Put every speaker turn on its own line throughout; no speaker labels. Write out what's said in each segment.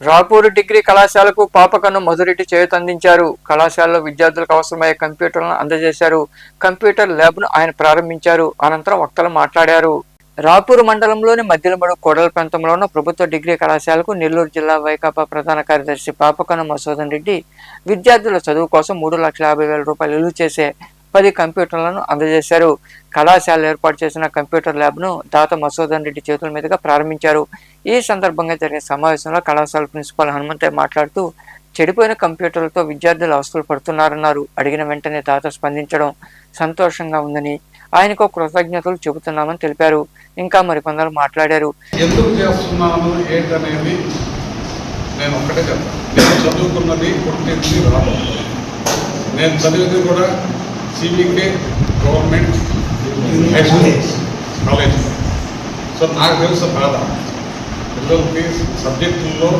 Rapur degree కళాశాలకు పాపకన్ను మధురెడ్డి చేయూతందించారు. కళాశాలలో విద్యార్థులకు అవసరమయ్యే కంప్యూటర్లను అందజేశారు. కంప్యూటర్ ల్యాబ్ను ఆయన ప్రారంభించారు. అనంతరం వక్తలు మాట్లాడారు. రాపూరు మండలంలోని మధ్యలమడు కోడల ప్రాంతంలో ఉన్న ప్రభుత్వ డిగ్రీ కళాశాలకు నెల్లూరు జిల్లా వైకాపా ప్రధాన కార్యదర్శి పాపకన్న మసూదన్ రెడ్డి విద్యార్థుల చదువు కోసం మూడు లక్షల యాభై వేల రూపాయలు ఇల్లు చేసే పది కంప్యూటర్లను అందజేశారు. కళాశాల ఏర్పాటు చేసిన కంప్యూటర్ ల్యాబ్ను దాత మసూదన్ రెడ్డి చేతుల మీదుగా ప్రారంభించారు. ఈ సందర్భంగా జరిగిన సమావేశంలో కళాశాల ప్రిన్సిపాల్ హనుమంతయ్య మాట్లాడుతూ చెడిపోయిన కంప్యూటర్లతో విద్యార్థులు అవస్థలు పడుతున్నారన్నారు. అడిగిన వెంటనే దాత స్పందించడం సంతోషంగా ఉందని ఆయనకు కృతజ్ఞతలు చెబుతున్నామని తెలిపారు. ఇంకా మరికొందరు మాట్లాడారు.
ఎందుకు చేస్తున్నాము ఏంటనేది నేను ఒక్కటే చెప్తాను నేను చదువుకున్నది పుట్టింది రాబోతుంది. నేను చదివింది కూడా CBK government high school college so నాకు తెలుసు బాధ. పిల్లలకి సబ్జెక్టుల్లో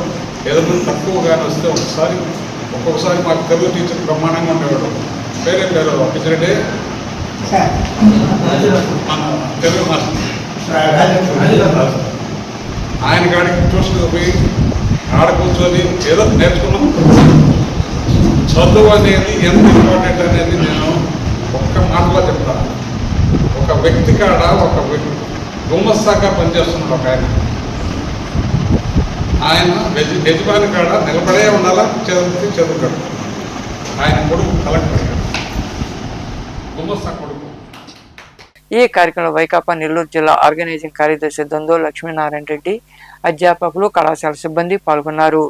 ఏదైనా తక్కువగానే వస్తే ఒకసారి ఒక్కొక్కసారి మాకు తెలుగు టీచర్ బ్రహ్మాండంగా ఉండేవాడు. పేరే పేరు? టీచర్డే మన తెలుగు మాస్టర్. ఆయన కాడికి ట్యూషన్కి పోయి ఆడ కూర్చొని ఏదో నేర్చుకున్నాం. చదువు అనేది ఎంత ఇంపార్టెంట్ అనేది నేను ఒక్క మాటలో చెప్తాను. ఒక వ్యక్తి కాడ ఒక వ్యక్తి గుమ్మస్తాగా పనిచేస్తున్నాడు ఒక ఆయన. ఆయన యజ యజమాని కాడ నిలబడే ఉండాలా? చదువుకి చదువుతాడు ఆయన కొడుకు కలెక్టర్ గుమ్మస్తా కొడుకు.
ఈ కార్యక్రమంలో వైకాపా నెల్లూరు జిల్లా ఆర్గనైజింగ్ కార్యదర్శి దొందో లక్ష్మీనారాయణ రెడ్డి అధ్యాపకులు కళాశాల సిబ్బంది పాల్గొన్నారు.